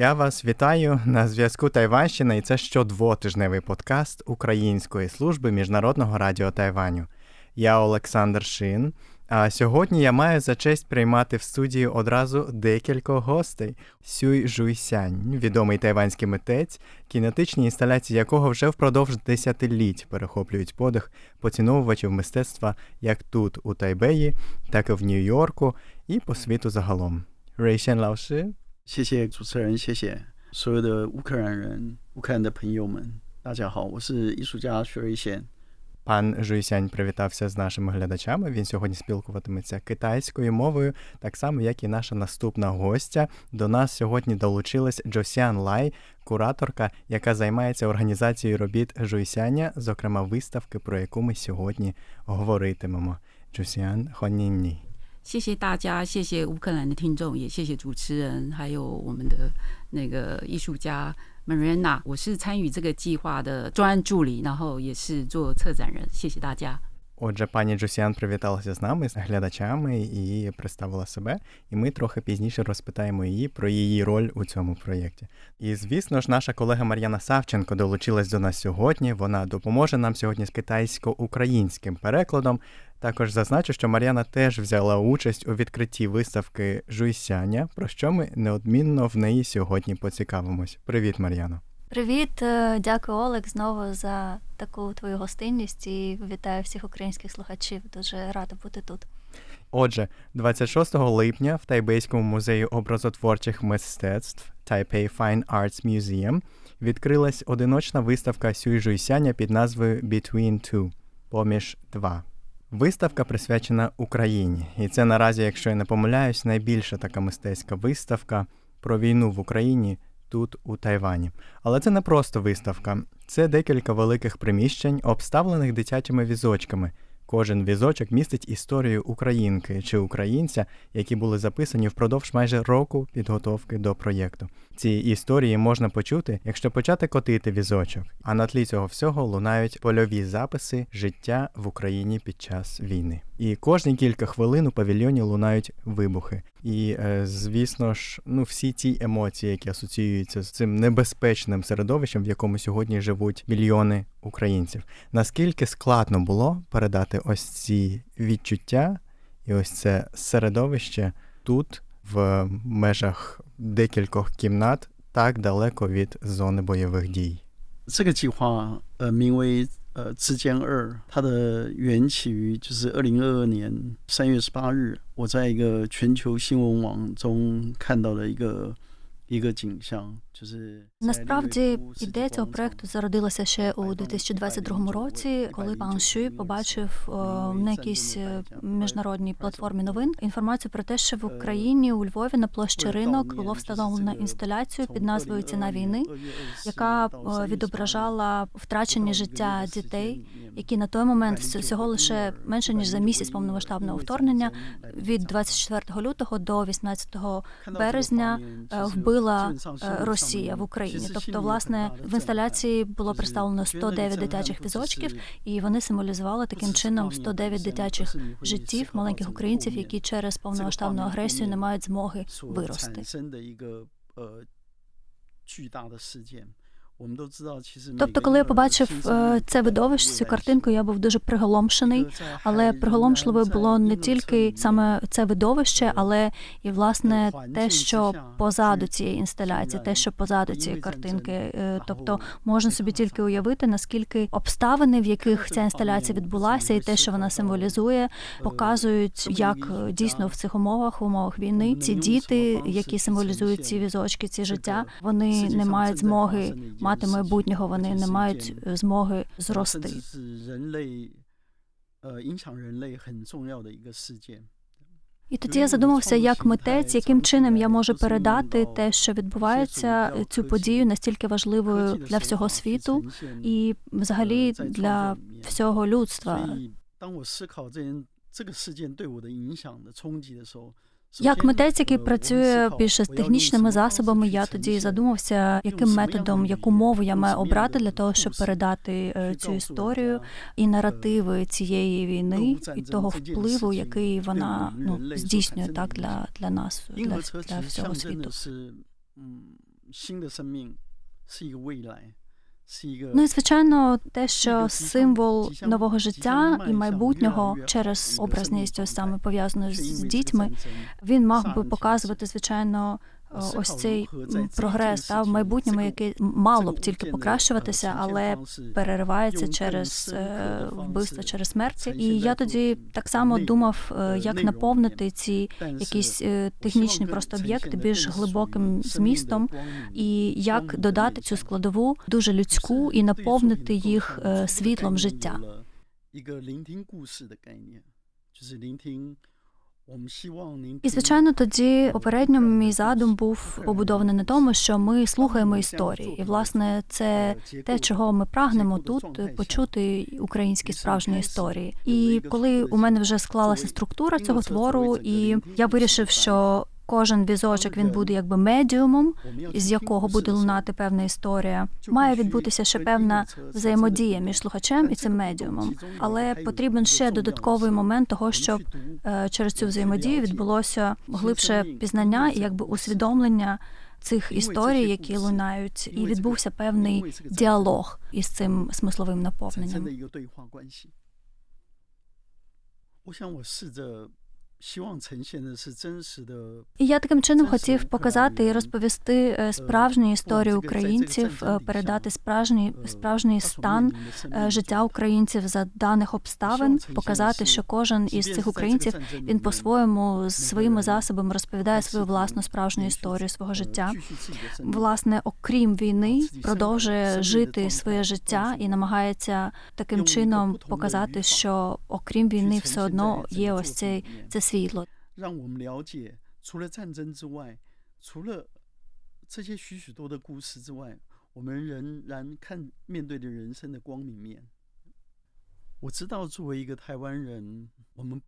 Я вас вітаю на зв'язку Тайванщина, і це щодвотижневий подкаст Української служби Міжнародного радіо Тайваню. Я Олександр Шин. А сьогодні я маю за честь приймати в студії одразу декількох гостей. Сюй Жуйсянь, відомий тайванський митець, кінетичні інсталяції якого вже впродовж десятиліть перехоплюють подих поціновувачів мистецтва як тут, у Тайбеї, так і в Нью-Йорку і по світу загалом. Рейшен Лаоши, 谢谢主持人，谢谢所有的乌克兰人、乌克兰的朋友们，大家好，我是艺术家徐瑞贤。 Пан Жуйсянь привітався з нашими глядачами. Він сьогодні спілкуватиметься китайською мовою, так само, як і наша наступна гостя. До нас сьогодні долучилась Джосян Лай, кураторка, яка займається організацією робіт Жуйсяня, зокрема виставки, про яку ми сьогодні говоритимемо. Джосян Хонінні. 谢谢大家，谢谢乌克兰的听众，也谢谢主持人，还有我们的那个艺术家 Marina。我是参与这个计划的专案助理，然后也是做策展人。谢谢大家。 Отже, пані Джусіан привіталася з нами, з глядачами і представила себе. І ми трохи пізніше розпитаємо її про її роль у цьому проєкті. І звісно ж, наша колега Мар'яна Савченко долучилась до нас сьогодні. Вона допоможе нам сьогодні з китайсько-українським перекладом. Також зазначу, що Мар'яна теж взяла участь у відкритті виставки Жуйсяня, про що ми неодмінно в неї сьогодні поцікавимось. Привіт, Мар'яно. Привіт, е, дякую, Олег, знову за таку твою гостинність і вітаю всіх українських слухачів. Дуже рада бути тут. Отже, 26 липня в Тайбейському музеї образотворчих мистецтв Taipei Fine Arts Museum відкрилась одиночна виставка Сюй Жуйсяня під назвою Between Two поміж два. Виставка присвячена Україні, і це наразі, якщо я не помиляюсь, найбільша така мистецька виставка про війну в Україні тут, у Тайвані. Але це не просто виставка, це декілька великих приміщень, обставлених дитячими візочками. Кожен візочок містить історію українки чи українця, які були записані впродовж майже року підготовки до проєкту. Ці історії можна почути, якщо почати котити візочок. А на тлі цього всього лунають польові записи життя в Україні під час війни. І кожні кілька хвилин у павільйоні лунають вибухи. І, е, звісно ж, ну всі ті емоції, які асоціюються з цим небезпечним середовищем, в якому сьогодні живуть мільйони українців. Наскільки складно було передати ось ці відчуття і ось це середовище тут, в межах декількох кімнат, так далеко від зони бойових дій. 这个计划呃名为呃之间二，它的缘起于就是二零二二年三月十八日，我在一个全球新闻网中看到的一个一个景象，就是在 Насправді ідея цього проекту зародилася ще у 2022 році, коли пан Шуй побачив е, на якійсь е, міжнародній платформі новин інформацію про те, що в Україні у Львові на площі ринок було встановлено інсталяцію під назвою Ціна війни, яка е, відображала втрачені життя дітей, які на той момент всього лише менше ніж за місяць повномасштабного вторгнення. від 24 лютого до 18 березня вбила Росія. Росія в Україні. Тобто, власне, в інсталяції було представлено 109 дитячих візочків, і вони символізували таким чином 109 дитячих життів маленьких українців, які через повномасштабну агресію не мають змоги вирости. Тобто, тобто, коли я побачив е, е, це видовище, цю картинку, я був дуже приголомшений. Але приголомшливе було не тільки саме це видовище, але і власне те, що позаду цієї інсталяції, те, що позаду цієї картинки, е, тобто можна собі тільки уявити, наскільки обставини, в яких ця інсталяція відбулася, і те, що вона символізує, показують, як дійсно в цих умовах, в умовах війни, ці діти, які символізують ці візочки, ці життя, вони не мають змоги мати майбутнього, вони не мають змоги зрости. І тоді я задумався, як митець, яким чином я можу передати те, що відбувається, цю подію настільки важливою для всього світу і, взагалі, для всього людства. Як митець, який працює більше з технічними засобами, я тоді задумався, яким методом, яку мову я маю обрати для того, щоб передати е, цю історію і наративи цієї війни, і того впливу, який вона ну здійснює так для для нас, для, для всього світу. Ну і звичайно, те, що символ нового життя і майбутнього через образність, ось саме пов'язану з, дітьми, він мав би показувати, звичайно, ось цей прогрес та в майбутньому, який мало б тільки покращуватися, але переривається через е, вбивство, через смерті. І я тоді так само думав, е, як наповнити ці якісь е, технічні просто об'єкти більш глибоким змістом, і як додати цю складову дуже людську і наповнити їх е, світлом життя. І звичайно, тоді попередньо мій задум був побудований на тому, що ми слухаємо історії, і власне це те, чого ми прагнемо тут почути українські справжні історії. І коли у мене вже склалася структура цього твору, і я вирішив, що кожен візочок він буде якби медіумом, з якого буде лунати певна історія. Має відбутися ще певна взаємодія між слухачем і цим медіумом, але потрібен ще додатковий момент того, щоб е, через цю взаємодію відбулося глибше пізнання і якби усвідомлення цих історій, які лунають, і відбувся певний діалог із цим смисловим наповненням. І я таким чином хотів показати і розповісти е, е, справжню історію українців, е, передати справжній справжній стан життя українців за даних обставин, показати, що кожен із цих українців він по-своєму своїми засобами розповідає свою власну справжню історію свого життя. Власне, окрім війни, продовжує жити своє життя і намагається таким чином ну, показати, що окрім війни, все одно є ось цей це. 让我们了解除了战争之外除了这些许许多的故事之外我们仍然看面对着人生的光明面。我知道作为一个台湾人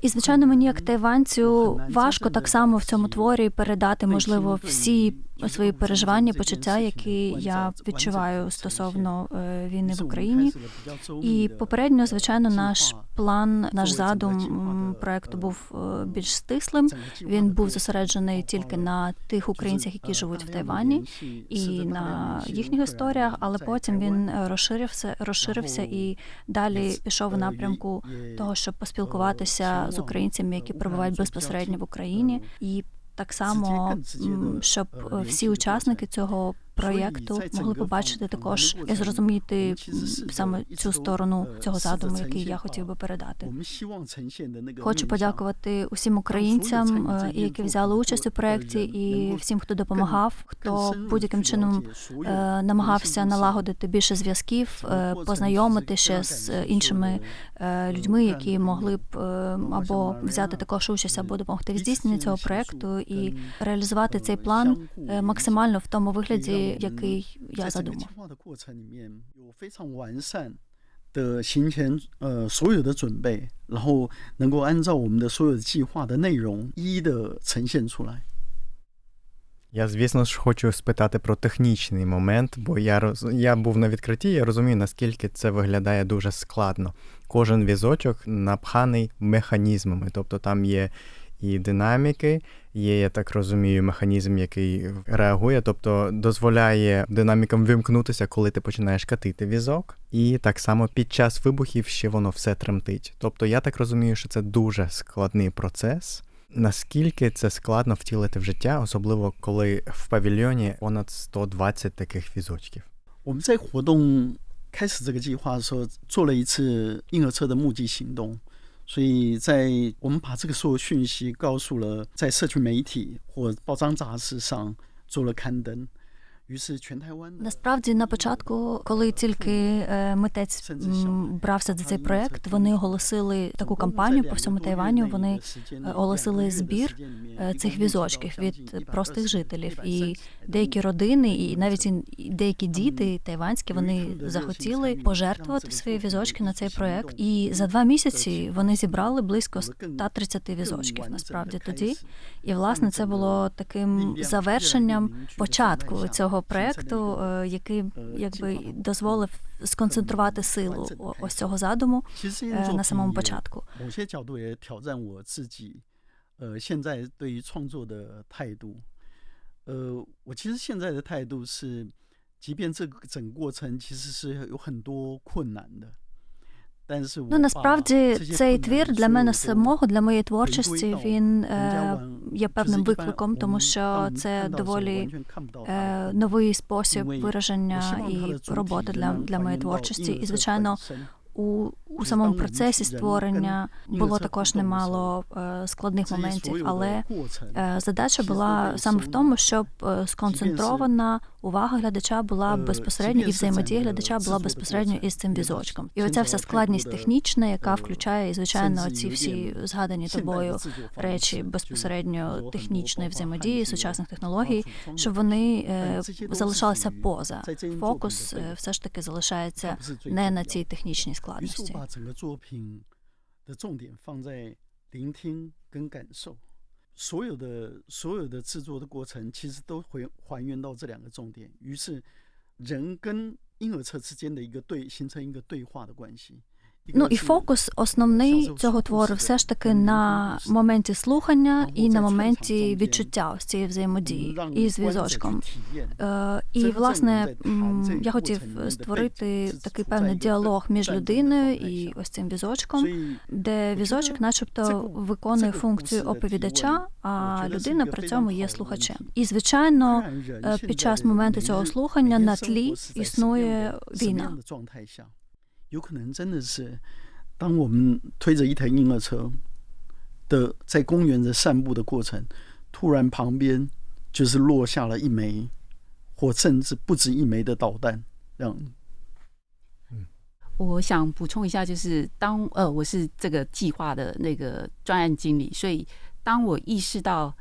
І звичайно, мені як тайванцю важко так само в цьому творі передати, можливо, всі свої переживання, почуття, які я відчуваю стосовно е, війни в Україні. І попередньо, звичайно, наш план, наш задум проекту був е, більш стислим. Він був зосереджений тільки на тих українцях, які живуть в Тайвані, і на їхніх історіях, але потім він розширився, розширився і далі пішов у напрямку того, щоб поспілкуватися з українцями, які перебувають безпосередньо в Україні, і так само, щоб е, всі учасники цього проєкту могли побачити також і зрозуміти саме цю сторону цього задуму, який я хотів би передати. Хочу подякувати усім українцям, е, які взяли участь у проєкті, і всім, хто допомагав, хто будь-яким чином е, намагався налагодити більше зв'язків, е, познайомити ще з іншими людьми, які могли б або взяти також участь, або допомогти в здійсненні цього проєкту і реалізувати цей план максимально в тому вигляді який я 在整个 задумав. 计划的过程里面有非常完善的行前呃所有的准备，然后能够按照我们的所有的计划的内容一一的呈现出来。 Я, звісно ж, хочу спитати про технічний момент, бо я роз... я був на відкритті, я розумію, наскільки це виглядає дуже складно. Кожен візочок напханий механізмами, тобто там є і динаміки, є, я так розумію, механізм, який реагує, тобто дозволяє динамікам вимкнутися, коли ти починаєш катити візок. І так само під час вибухів ще воно все тремтить. Тобто я так розумію, що це дуже складний процес. Наскільки це складно втілити в життя, особливо коли в павільйоні понад 120 таких візочків? 我们在活动开始这个计划的时候，做了一次婴儿车的目击行动， 所以在我们把这个所有讯息告诉了在社群媒体或报章杂志上做了刊登，于是全台湾的 Насправді на початку, коли тільки е, митець м, брався за цей проект, вони оголосили таку кампанію по всьому Тайваню. Вони е, оголосили збір е, цих візочків від простих жителів. І деякі родини, і навіть і деякі діти тайванські, вони захотіли пожертвувати свої візочки на цей проект. І за два місяці вони зібрали близько 130 візочків. Насправді тоді. І власне це було таким завершенням початку цього проекту, е, який якби дозволив сконцентрувати силу о- ось цього задуму 其实这件 е, 作 на 品 самому 也 початку. 某些角度也挑战我自己，呃，现在对于创作的态度。 呃，我其实现在的态度是，即便这个整个过程其实是有很多困难的，但是我 Ну 把 насправді 这些 цей 困难 твір для 所有 мене 都 самого, для моєї 回 творчості, 归到 він 人家 е, 玩 є 就 певним 是一般 викликом, 我 тому 们 що 当我们 це 看到的时候 доволі 完全看不到答 е, 案 новий спосіб 因为我 вираження 希望它 і 的主 роботи 体 для, 能 для 还 моєї 原到 творчості. 婴 І 儿车 звичайно, 本身 у у самому процесі створення було також немало е, складних моментів, але е, задача була саме в тому, щоб е, сконцентрована увага глядача була безпосередньо і взаємодія глядача була безпосередньо із цим візочком. І оця вся складність технічна, яка включає і звичайно ці всі згадані тобою речі безпосередньо технічної взаємодії сучасних технологій, щоб вони залишалися поза. Фокус, все ж таки залишається не на цій технічній 于是我把整个作品的重点放在聆听跟感受。所有的所有的制作的过程其实都回还原到这两个重点于是人跟婴儿车之间的一个对形成一个对话的关系。Ну і фокус основний цього твору все ж таки на моменті слухання і на моменті відчуття з цієї взаємодії і зв'язочком. Е, і власне я хотів створити такий певний діалог між людиною і ось цим візочком, де візочок, начебто, виконує функцію оповідача, а людина при цьому є слухачем. І звичайно, е, під час моменту цього слухання на тлі існує війна. 有可能真的是，当我们推着一台婴儿车的在公园的散步的过程，突然旁边就是落下了一枚，或甚至不止一枚的导弹，这样。我想补充一下，就是当呃我是这个计划的那个专案经理，所以当我意识到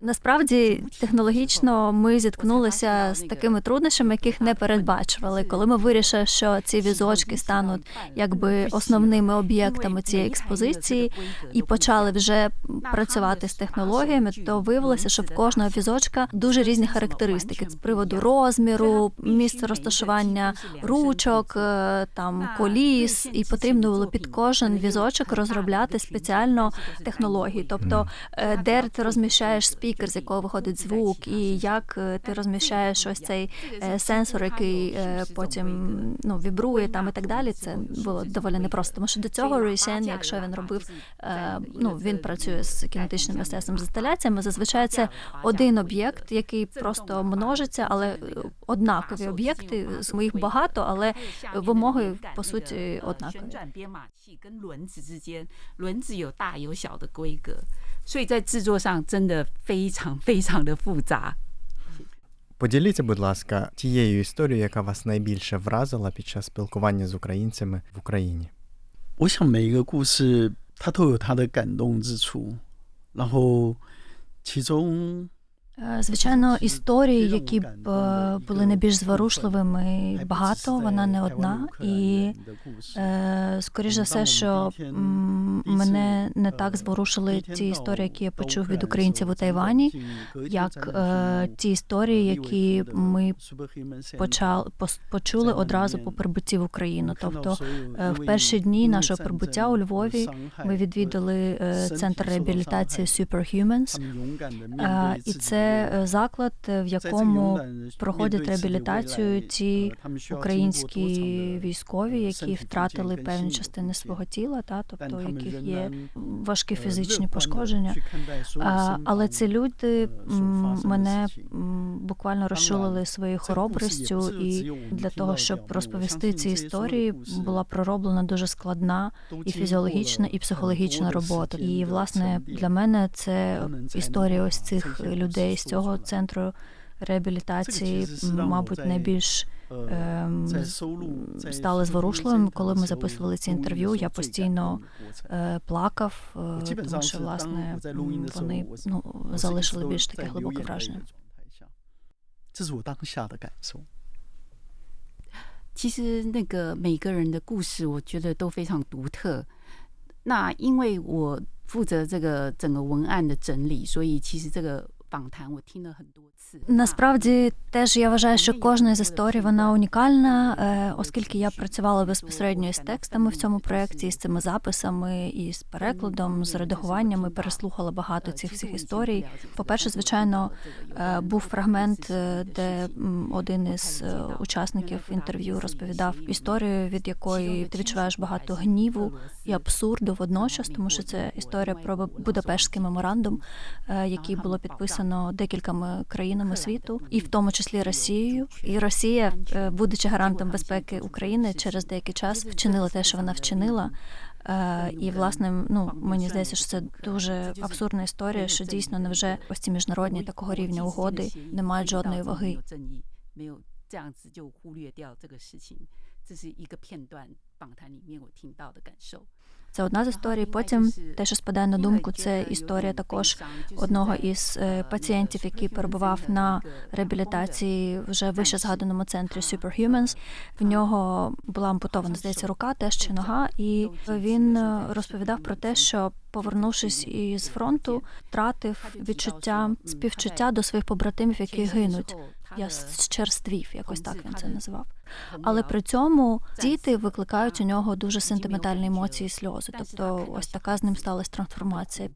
насправді технологічно ми зіткнулися з такими труднощами, яких не передбачували, коли ми вирішили, що ці візочки стануть якби основними об'єктами цієї експозиції, і почали вже працювати з технологіями, то виявилося, що в кожного візочка дуже різні характеристики з приводу розміру, місця розташування ручок, е, там коліс, і потрібно було під кожен візочок розробляти спеціально технології Тобто, е, де ти розміщаєш спікер, з якого виходить звук, і як е, ти розміщаєш ось цей е, сенсор, який е, потім ну, вібрує там і так далі. Це було доволі непросто. Тому що до цього Руйсен, якщо він робив, е, ну він працює з кінетичним мистецтвом з інсталяціями, зазвичай це один об'єкт, який просто множиться, але е, однакові об'єкти. з моїх багато, але вимоги по суті однакові. 旋转编码器跟轮子之间，轮子有大有小的规格， 所以在制作上真的非常非常的复杂。 Поділіться, будь ласка, тією історією, яка вас найбільше вразила під час спілкування з українцями в Україні. 我想每一个故事它都有它的感动之处，然后其中 Е, Звичайно, історії, які б е, були найбільш зворушливими, багато, вона не одна. І е, скоріш за все, що мене не так зворушили ті історії, які я почув від українців у Тайвані, як е, ті історії, які ми почали почули одразу по прибутті в Україну. Тобто, е, в перші дні нашого прибуття у Львові ми відвідали е, центр реабілітації Superhumans, Е, і це е, заклад, е, в якому проходять реабілітацію ті українські військові, які втратили певні частини свого тіла, та тобто у яких є важкі фізичні пошкодження. Але ці люди мене буквально розчулили своєю хоробрістю, і для того, щоб розповісти ці історії, була пророблена дуже складна і фізіологічна, і психологічна робота. І власне для мене це історія ось цих людей з цього центру реабілітації, м, мабуть, найбільш ем, з- стали зворушливими, коли ми записували ці інтерв'ю. Я постійно е, плакав, е, тому що власне м, вони ну залишили більш таке глибоке враження. 这是我当下的感受。其实那个每个人的故事，我觉得都非常独特。那因为我负责这个整个文案的整理，所以其实这个 访谈我听了很多次。 Насправді, теж я вважаю, що кожна з історій вона унікальна, е, оскільки я працювала безпосередньо із текстами в цьому проєкті, з цими записами, і з перекладом, з редагуванням, і переслухала багато цих всіх історій. По-перше, звичайно, е, був фрагмент, е, де м, один із е, учасників інтерв'ю розповідав історію, від якої ти відчуваєш багато гніву і абсурду водночас, тому що це історія про Будапештський меморандум, е, який було підписано декількома країнами світу, і в тому числі Росією. І Росія, е, будучи гарантом безпеки України, через деякий час вчинила те, що вона вчинила. Е, І власне, ну мені здається, що це дуже абсурдна історія, що дійсно невже ось ці міжнародні такого рівня угоди не мають жодної ваги. 没有这样子就忽略掉这个事情，这是一个片段访谈里面我听到的感受。 Це одна з історій. Потім те, що спадає на думку, це історія також одного із е, пацієнтів, який перебував на реабілітації вже вище згаданому центрі Superhumans. В нього була ампутована, здається, рука, теж чи нога, і він е, розповідав про те, що повернувшись із фронту, втратив відчуття співчуття до своїх побратимів, які гинуть. Я зчерствів, якось так він це називав. Але при цьому діти викликають у нього дуже сентиментальні емоції і сльози. Тобто, ось така з ним сталася трансформація.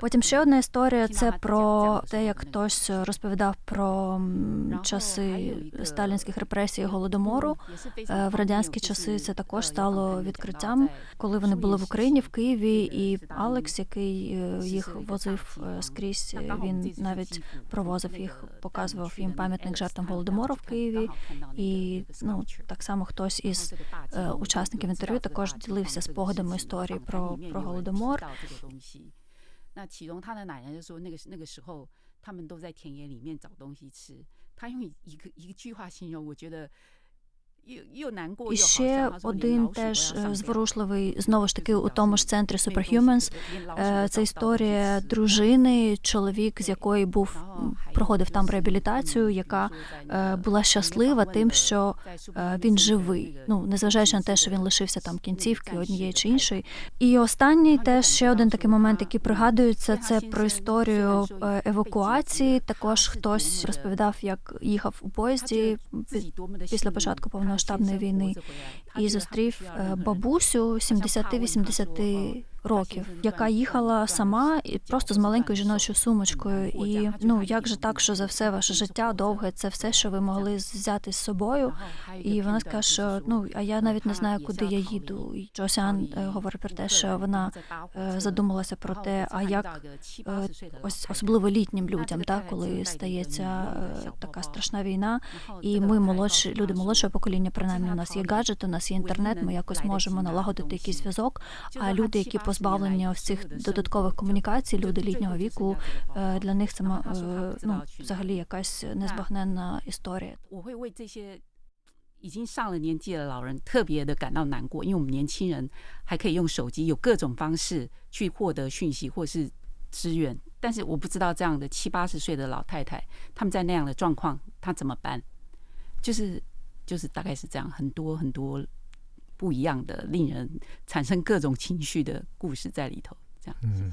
Потім ще одна історія це про те, як хтось розповідав про часи сталінських репресій і голодомору. Е, В радянські часи це також стало відкриттям, коли вони були в Україні, в Києві, і Алекс, який е, їх возив е, скрізь, е, він навіть провозив їх, показував їм пам'ятник жертвам голодомору в Києві. І ну так само хтось із е, учасників інтерв'ю також ділився спогадами історії про, про голодомор. 东西。那启荣他的奶奶就说，那个那个时候他们都在田野里面找东西吃。他用一个一句话形容，我觉得 І ще один теж е, зворушливий знову ж таки у тому ж центрі Superhumans. Це історія дружини, чоловік, з якої був проходив там реабілітацію, яка була щаслива тим, що він живий. Ну незважаючи на те, що він лишився там кінцівки однієї чи іншої. І останній теж ще один такий момент, який пригадується, це про історію евакуації. Також хтось розповідав, як їхав у поїзді після початку повного повномасштабної війни. і зустрів е, бабусю 70-80 років, яка їхала сама і просто з маленькою жіночою сумочкою. І ну як же так, що за все ваше життя довге, це все, що ви могли взяти з собою. І вона скаже, що ну а я навіть не знаю, куди я їду. І Джосян е, говорить про те, що вона е, задумалася про те, а як е, ось особливо літнім людям, так коли стається така страшна війна, і ми молодші люди молодшого покоління, принаймні у нас є гаджети, у нас є інтернет. Ми якось можемо налагодити якийсь зв'язок. А люди, які позбавлені ось цих додаткових комунікацій, люди літнього віку, е, для них це ма- е, ну, взагалі якась незбагненна історія. 我会为这些已经上了年纪的老人特别的感到难过，因为我们年轻人还可以用手机有各种方式去获得讯息或是支援，但是我不知道这样的七八十岁的老太太，他们在那样的状况，她怎么办？就是就是大概是这样，很多很多 不一样的，令人产生各种情绪的故事在里头，这样。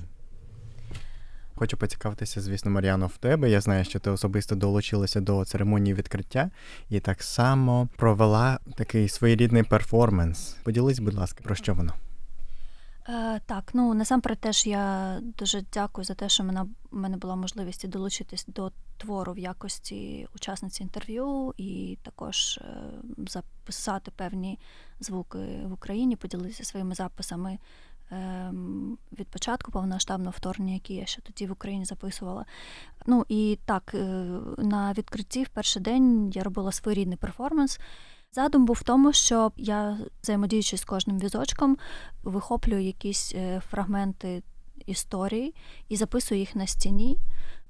Хочу поцікавитися, звісно, Мар'яно, в тебе. Я знаю, що ти особисто долучилася до церемонії відкриття і так само провела такий своєрідний перформанс. Поділись, будь ласка, про що воно? Е, так, ну насамперед теж я дуже дякую за те, що мене, мене була можливість долучитись до твору в якості учасниці інтерв'ю і також е, записати певні звуки в Україні, поділитися своїми записами від початку повномасштабного вторгнення, які я ще тоді в Україні записувала. Ну і так, е, на відкритті в перший день я робила своєрідний перформанс. Задум був в тому, що я, взаємодіючи з кожним візочком, вихоплюю якісь е, фрагменти історії і записую їх на стіні.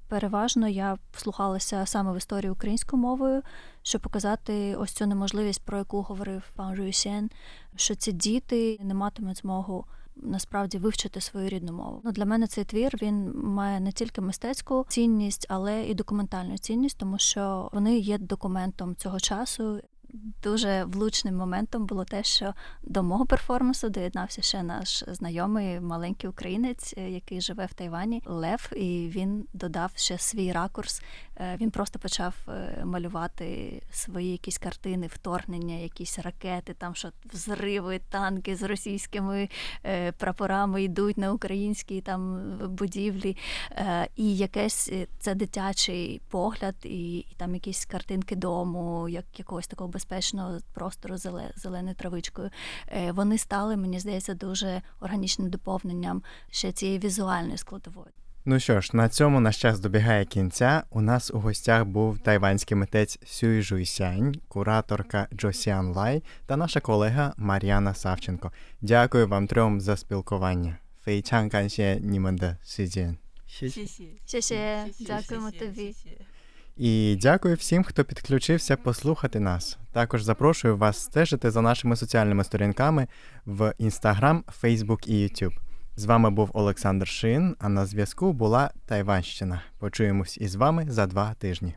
Переважно я вслухалася саме в історію українською мовою, щоб показати ось цю неможливість, про яку говорив пан Жуюсєн, що ці діти не матимуть змогу насправді вивчити свою рідну мову. Ну для мене цей твір він має не тільки мистецьку цінність, але і документальну цінність, тому що вони є документом цього часу. Дуже влучним моментом було те, що до мого перформансу доєднався ще наш знайомий маленький українець, е, який живе в Тайвані, Лев, і він додав ще свій ракурс. Е, Він просто почав е, малювати свої якісь картини, вторгнення, якісь ракети, там що взриви, танки з російськими прапорами йдуть на українські там будівлі. І якесь це дитячий погляд, і, і там якісь картинки дому, як якогось такого безпечного простору зеленою травичкою. Е, вони стали, мені здається, дуже органічним доповненням ще цієї візуальної складової. Ну що ж, на цьому наш час добігає кінця. У нас у гостях був тайванський митець Сюй Жуйсянь, кураторка Джосіан Лай та наша колега Мар'яна Савченко. Дякую вам трьом за спілкування. Фейчан канше німенде сидін. Дякуємо тобі. І дякую всім, хто підключився послухати нас. Також запрошую вас стежити за нашими соціальними сторінками в Instagram, Facebook і YouTube. З вами був Олександр Шин, а на зв'язку була Тайванщина. Почуємось із вами за два тижні.